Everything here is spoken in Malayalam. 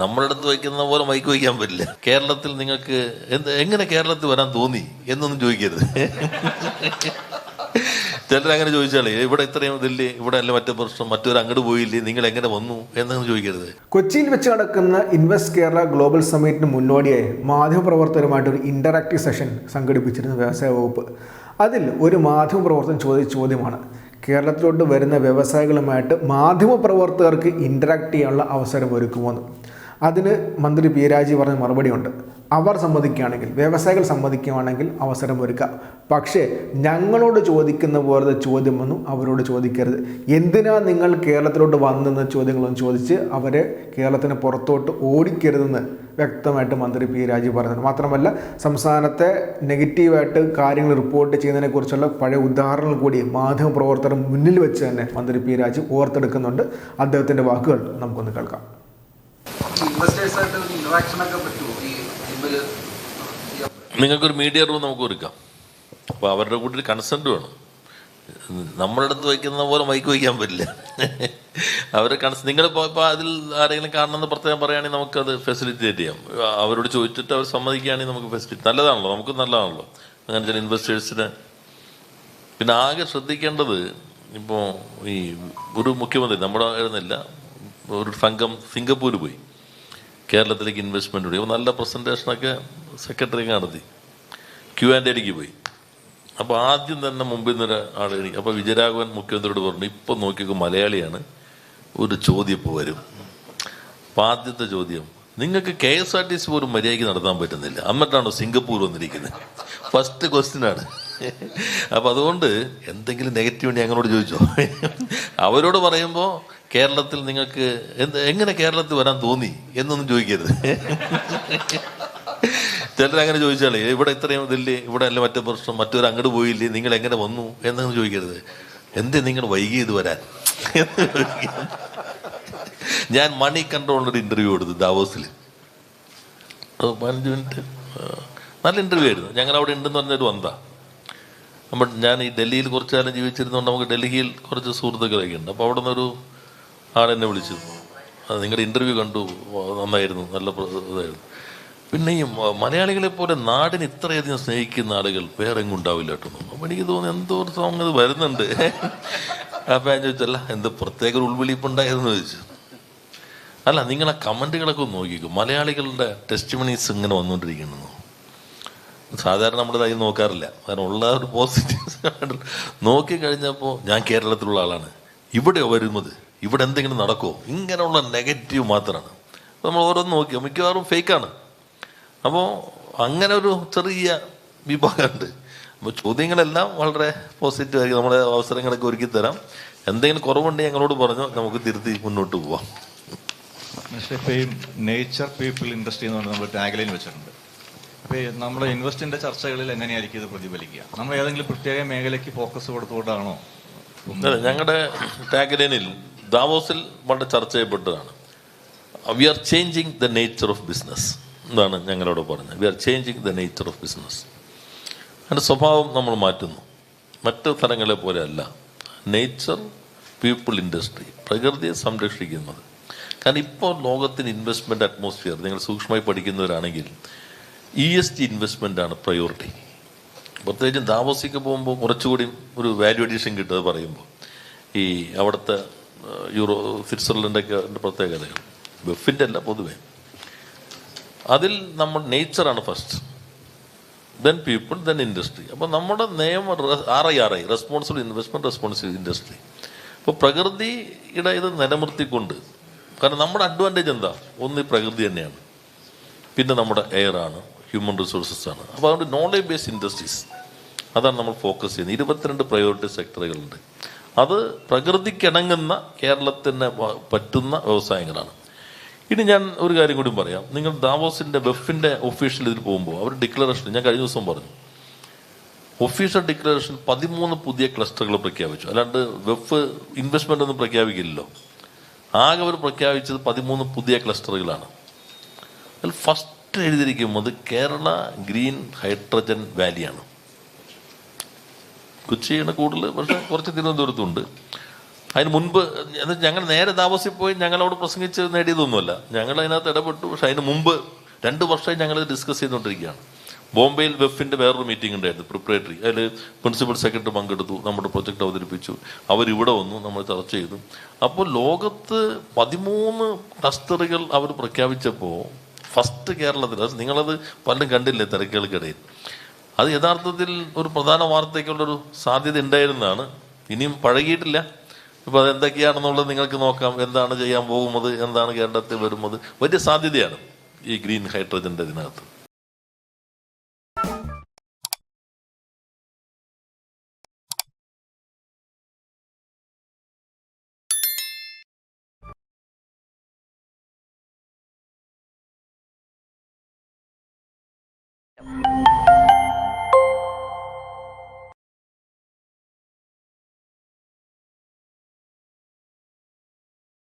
നമ്മുടെ അടുത്ത് വയ്ക്കുന്ന പോലെ മൈക്ക് വയ്ക്കാൻ പറ്റില്ല. കേരളത്തിൽ നിങ്ങൾക്ക് എന്ത് എങ്ങനെ കേരളത്തിൽ വരാൻ തോന്നി എന്നൊന്നും ചോദിക്കരുത്. ചിലരങ്ങനെ ചോദിച്ചാലേ ഇവിടെ ഇത്രയും ഇതില്ലേ ഇവിടെ അല്ല മറ്റേ പ്രശ്നം മറ്റൊരു അങ്ങോട്ട് പോയില്ലേ നിങ്ങൾ എങ്ങനെ വന്നു? എന്നൊന്നും ചോദിക്കരുത്. കൊച്ചിയിൽ വെച്ച് നടക്കുന്ന ഇൻവെസ്റ്റ് കേരള ഗ്ലോബൽ സമ്മിറ്റിന് മുന്നോടിയായി മാധ്യമപ്രവർത്തകരുമായിട്ട് ഒരു ഇന്ററാക്റ്റീവ് സെഷൻ സംഘടിപ്പിച്ചിരുന്നു വ്യവസായ വകുപ്പ്. അതിൽ ഒരു മാധ്യമപ്രവർത്തകൻ ചോദിച്ച ചോദ്യമാണ് കേരളത്തിലോട്ട് വരുന്ന വ്യവസായികളുമായിട്ട് മാധ്യമപ്രവർത്തകർക്ക് ഇന്ററാക്ട് ചെയ്യാനുള്ള അവസരം ഒരുക്കുമോന്ന് അതിന് മന്ത്രി പി. രാജി പറഞ്ഞ മറുപടിയുണ്ട് അവർ സമ്മതിക്കുകയാണെങ്കിൽ വ്യവസായികൾ സമ്മതിക്കുകയാണെങ്കിൽ അവസരം ഒരുക്കുക പക്ഷേ ഞങ്ങളോട് ചോദിക്കുന്ന പോലത്തെ ചോദ്യമൊന്നും അവരോട് ചോദിക്കരുത്. എന്തിനാ നിങ്ങൾ കേരളത്തിലോട്ട് വന്നെന്ന ചോദ്യങ്ങളൊന്നും ചോദിച്ച് അവരെ കേരളത്തിന് പുറത്തോട്ട് ഓടിക്കരുതെന്ന് വ്യക്തമായിട്ട് മന്ത്രി പി. രാജീവ് പറയുന്നുണ്ട് മാത്രമല്ല സംസ്ഥാനത്തെ നെഗറ്റീവായിട്ട് കാര്യങ്ങൾ റിപ്പോർട്ട് ചെയ്യുന്നതിനെക്കുറിച്ചുള്ള പഴയ ഉദാഹരണങ്ങൾ കൂടി മാധ്യമപ്രവർത്തകർ മുന്നിൽ വെച്ച് തന്നെ മന്ത്രി പി. രാജീവ് ഓർത്തെടുക്കുന്നുണ്ട്. അദ്ദേഹത്തിന്റെ വാക്കുകൾ നമുക്കൊന്ന് കേൾക്കാം. ഈ നിങ്ങൾക്കൊരു മീഡിയ റൂം നമുക്ക് ഒരുക്കാം. അപ്പോൾ അവരുടെ കൂടെ ഒരു കൺസെന്റ് വേണം. നമ്മളുടെ അടുത്ത് വയ്ക്കുന്ന പോലെ മൈക്ക് വയ്ക്കാൻ പറ്റില്ല. അവർ കൺസ് നിങ്ങളിപ്പോൾ ഇപ്പോൾ അതിൽ ആരെങ്കിലും കാണണമെന്ന് പ്രത്യേകം പറയുകയാണെങ്കിൽ നമുക്കത് ഫെസിലിറ്റേറ്റ് ചെയ്യാം. അവരോട് ചോദിച്ചിട്ട് അവർ സമ്മതിക്കുകയാണെങ്കിൽ നമുക്ക് ഫെസിലിറ്റി നല്ലതാണല്ലോ നമുക്ക് നല്ലതാണല്ലോ. അങ്ങനെ ചില ഇൻവെസ്റ്റേഴ്സിന് പിന്നെ ആകെ ശ്രദ്ധിക്കേണ്ടത് ഇപ്പോൾ ഈ ഒരു മുഖ്യമന്ത്രി നമ്മുടെ ആയിരുന്നില്ല ഒരു സംഘം സിംഗപ്പൂർ പോയി. കേരളത്തിലേക്ക് ഇൻവെസ്റ്റ്മെന്റ് കൂടി നല്ല പ്രസന്റേഷനൊക്കെ സെക്രട്ടറി നടത്തി. ക്യു ആൻഡ് എഡിക്ക് പോയി. അപ്പോൾ ആദ്യം തന്നെ മുമ്പിൽ നിന്ന് ആൾ അപ്പോൾ വിജയരാഘവൻ മുഖ്യമന്ത്രിയോട് പറഞ്ഞു ഇപ്പം നോക്കിയൊക്കെ മലയാളിയാണ്. ഒരു ചോദ്യം ഇപ്പോൾ വരും. അപ്പം ആദ്യത്തെ ചോദ്യം നിങ്ങൾക്ക് K S R T C പോലും മര്യാദയ്ക്ക് നടത്താൻ പറ്റുന്നില്ല. എന്നിട്ടാണോ സിംഗപ്പൂർ വന്നിരിക്കുന്നത് ഫസ്റ്റ് ക്വസ്റ്റ്യൻ ആണ് അപ്പം അതുകൊണ്ട് എന്തെങ്കിലും നെഗറ്റീവ് ഉണ്ടെങ്കിൽ ഞങ്ങളോട് ചോദിച്ചോ. അവരോട് പറയുമ്പോൾ കേരളത്തിൽ നിങ്ങൾക്ക് എന്ത് എങ്ങനെ കേരളത്തിൽ വരാൻ തോന്നി എന്നൊന്നും ചോദിക്കരുത്. ചിലരങ്ങനെ ചോദിച്ചാലേ ഇവിടെ ഇത്രയും ഇതില്ലേ ഇവിടെ അല്ല മറ്റേ പ്രശ്നം മറ്റൊരു അങ്ങോട്ട് പോയില്ലേ നിങ്ങൾ എങ്ങനെ വന്നു എന്നൊന്നും ചോദിക്കരുത്. എന്തേ നിങ്ങൾ വൈകി ഇത് വരാൻ? ഞാൻ മണി കൺട്രോളിനൊരു ഇന്റർവ്യൂ കൊടുത്തു ദാവോസിൽ. പതിനഞ്ച് മിനിറ്റ് നല്ല ഇന്റർവ്യൂ ആയിരുന്നു. ഞങ്ങൾ അവിടെ ഉണ്ടെന്ന് പറഞ്ഞൊരു വന്താ നമ്മൾ ഞാൻ ഈ ഡൽഹിയിൽ കുറച്ച് കാലം ജീവിച്ചിരുന്നതുകൊണ്ട് നമുക്ക് ഡൽഹിയിൽ കുറച്ച് സുഹൃത്തുക്കളൊക്കെ ഉണ്ട്. അപ്പോൾ അവിടെ നിന്നൊരു ആളെന്നെ വിളിച്ചു. നിങ്ങളുടെ ഇന്റർവ്യൂ കണ്ടു. നന്നായിരുന്നു. നല്ല ഇതായിരുന്നു. പിന്നെ ഈ മലയാളികളെ പോലെ നാടിന് ഇത്രയധികം സ്നേഹിക്കുന്ന ആളുകൾ വേറെ എങ്ങും ഉണ്ടാവില്ല കേട്ടോ അപ്പം എനിക്ക് തോന്നുന്നു എന്തോ ഒരു സോങ് അത് വരുന്നുണ്ട്. അപ്പം ഞാൻ ചോദിച്ചല്ല എന്ത് പ്രത്യേക ഒരു ഉൾവിളിപ്പുണ്ടായിരുന്നു ചോദിച്ചു. അല്ല നിങ്ങളെ കമന്റുകളൊക്കെ ഒന്ന് നോക്കിക്കോ. മലയാളികളുടെ ടെസ്റ്റ് മണീസ് ഇങ്ങനെ വന്നുകൊണ്ടിരിക്കുന്നു സാധാരണ നമ്മൾ ഇതായി നോക്കാറില്ല. കാരണം ഉള്ള ഒരു പോസിറ്റീവ് നോക്കിക്കഴിഞ്ഞപ്പോൾ ഞാൻ കേരളത്തിലുള്ള ആളാണ്. ഇവിടെ വരുന്നത്. ഇവിടെ എന്തെങ്കിലും നടക്കുമോ ഇങ്ങനെയുള്ള നെഗറ്റീവ് മാത്രമാണ് നമ്മൾ ഓരോന്ന് നോക്കിയോ? മിക്കവാറും ഫേക്കാണ് അപ്പോൾ അങ്ങനെ ഒരു ചെറിയ വിഭാഗമുണ്ട്. അപ്പോൾ ചോദ്യങ്ങളെല്ലാം വളരെ പോസിറ്റീവ് ആയിരിക്കും. നമ്മുടെ അവസരങ്ങളൊക്കെ ഒരുക്കി തരാം. എന്തെങ്കിലും കുറവുണ്ടെങ്കിൽ ഞങ്ങളോട് പറഞ്ഞു. നമുക്ക് തിരുത്തി മുന്നോട്ട് പോവാം. നേച്ചർ പീപ്പിൾ ഇൻഡസ്ട്രി എന്ന് പറഞ്ഞാൽ നമ്മൾ ടാഗ്ലൈൻ വെച്ചിട്ടുണ്ട്. അപ്പോൾ നമ്മൾ ഇൻവെസ്റ്റിന്റെ ചർച്ചകളിൽ എങ്ങനെയായിരിക്കും ഇത് പ്രതിഫലിക്കുക? നമ്മൾ ഏതെങ്കിലും പ്രത്യേക മേഖലയ്ക്ക് ഫോക്കസ് കൊടുത്തുകൊണ്ടാണോ? ഞങ്ങളുടെ ടാഗ്ലൈനിൽ ദാവോസിൽ വളരെ ചർച്ച ചെയ്യപ്പെട്ടതാണ്. We are changing the nature of business എന്നാണ് ഞങ്ങളോട് പറഞ്ഞത്. We are changing the nature of business അതിന്റെ സ്വഭാവം നമ്മൾ മാറ്റുന്നു. മറ്റ് സ്ഥലങ്ങളെ പോലെ അല്ല. നേച്ചർ പീപ്പിൾ ഇൻഡസ്ട്രി പ്രകൃതിയെ സംരക്ഷിക്കുന്നത്. കാരണം ഇപ്പോൾ ലോകത്തിന് ഇൻവെസ്റ്റ്മെന്റ് അറ്റ്മോസ്ഫിയർ നിങ്ങൾ സൂക്ഷ്മമായി പഠിക്കുന്നവരാണെങ്കിൽ ഇ എസ് ടി ഇൻവെസ്റ്റ്മെന്റ് ആണ് പ്രയോറിറ്റി പ്രത്യേകിച്ചും താമസിക്ക് പോകുമ്പോൾ കുറച്ചുകൂടി ഒരു വാല്യൂ അഡീഷൻ കിട്ടും അത് പറയുമ്പോൾ. ഈ അവിടുത്തെ യൂറോ സ്വിറ്റ്സർലൻഡൊക്കെ പ്രത്യേകതകൾ. വെഫിന്റെ അല്ല പൊതുവെ. അതിൽ നമ്മൾ നേച്ചറാണ് first then people then industry അപ്പോൾ നമ്മുടെ നിയമം R I R I responsible investment responsible industry അപ്പോൾ പ്രകൃതിയുടെ ഇത് നിലനിർത്തിക്കൊണ്ട് കാരണം നമ്മുടെ അഡ്വാന്റേജ് എന്താ? ഒന്ന് ഈ പ്രകൃതി തന്നെയാണ്. പിന്നെ നമ്മുടെ എയർ ആണ് ഹ്യൂമൻ റിസോഴ്സസ് ആണ്. അപ്പോൾ അതുകൊണ്ട് നോളേജ് ബേസ്ഡ് ഇൻഡസ്ട്രീസ് അതാണ് നമ്മൾ ഫോക്കസ് ചെയ്യുന്നത്. ഇരുപത്തിരണ്ട് പ്രയോറിറ്റി സെക്ടറുകളുണ്ട് അത് പ്രകൃതിക്കിണങ്ങുന്ന കേരളത്തിന് പറ്റുന്ന വ്യവസായങ്ങളാണ്. ഇനി ഞാൻ ഒരു കാര്യം കൂടി പറയാം. നിങ്ങൾ ദാവോസിന്റെ വെഫിന്റെ ഒഫീഷ്യൽ ഇതിൽ പോകുമ്പോൾ അവർ ഡിക്ലറേഷൻ ഞാൻ കഴിഞ്ഞ ദിവസം പറഞ്ഞു. ഒഫീഷ്യൽ ഡിക്ലറേഷൻ പതിമൂന്ന് പുതിയ ക്ലസ്റ്ററുകൾ പ്രഖ്യാപിച്ചു. അല്ലാണ്ട് വെഫ് ഇൻവെസ്റ്റ്മെന്റ് ഒന്നും പ്രഖ്യാപിക്കില്ലല്ലോ. ആകെ അവർ പ്രഖ്യാപിച്ചത് പതിമൂന്ന് പുതിയ ക്ലസ്റ്ററുകളാണ് അതിൽ ഫസ്റ്റ് എഴുതിയിരിക്കുന്നത് കേരള ഗ്രീൻ ഹൈഡ്രജൻ വാലിയാണ്. കൊച്ചിയാണ് കൂടുതൽ പക്ഷെ കുറച്ച് തിരുവനന്തപുരത്തുണ്ട്. അതിന് മുൻപ് ഞങ്ങൾ നേരെ താമസിൽ പോയി ഞങ്ങളവിടെ പ്രസംഗിച്ച് നേടിയതൊന്നുമല്ല. ഞങ്ങൾ അതിനകത്ത് ഇടപെട്ടു പക്ഷെ അതിന് മുമ്പ് രണ്ട് വർഷമായി ഞങ്ങൾ ഡിസ്കസ് ചെയ്തുകൊണ്ടിരിക്കുകയാണ്. ബോംബെയിൽ വെഫിന്റെ വേറൊരു മീറ്റിംഗ് ഉണ്ടായിരുന്നു പ്രിപ്പറേറ്ററി അതിൽ പ്രിൻസിപ്പൽ സെക്രട്ടറി പങ്കെടുത്തു നമ്മുടെ പ്രൊജക്ട് അവതരിപ്പിച്ചു. അവരിവിടെ വന്നു നമ്മൾ ചർച്ച ചെയ്തു. അപ്പോൾ ലോകത്ത് പതിമൂന്ന് ക്ലസ്റ്ററുകൾ അവർ പ്രഖ്യാപിച്ചപ്പോൾ ഫസ്റ്റ് കേരളത്തിൽ അത് നിങ്ങളത് പലരും കണ്ടില്ലേ തിരക്കുകൾക്കിടയിൽ. അത് യഥാർത്ഥത്തിൽ ഒരു പ്രധാന വാർത്തയ്ക്കുള്ളൊരു സാധ്യത ഉണ്ടായിരുന്നതാണ്. ഇനിയും പഴകിയിട്ടില്ല. ഇപ്പോൾ അതെന്തൊക്കെയാണെന്നുള്ളത് നിങ്ങൾക്ക് നോക്കാം. എന്താണ് ചെയ്യാൻ പോകുന്നത്? എന്താണ് കേരളത്തിൽ വരുന്നത്? വലിയ സാധ്യതയാണ് ഈ ഗ്രീൻ ഹൈഡ്രജന്റെ ഇതിനകത്ത്. Yep.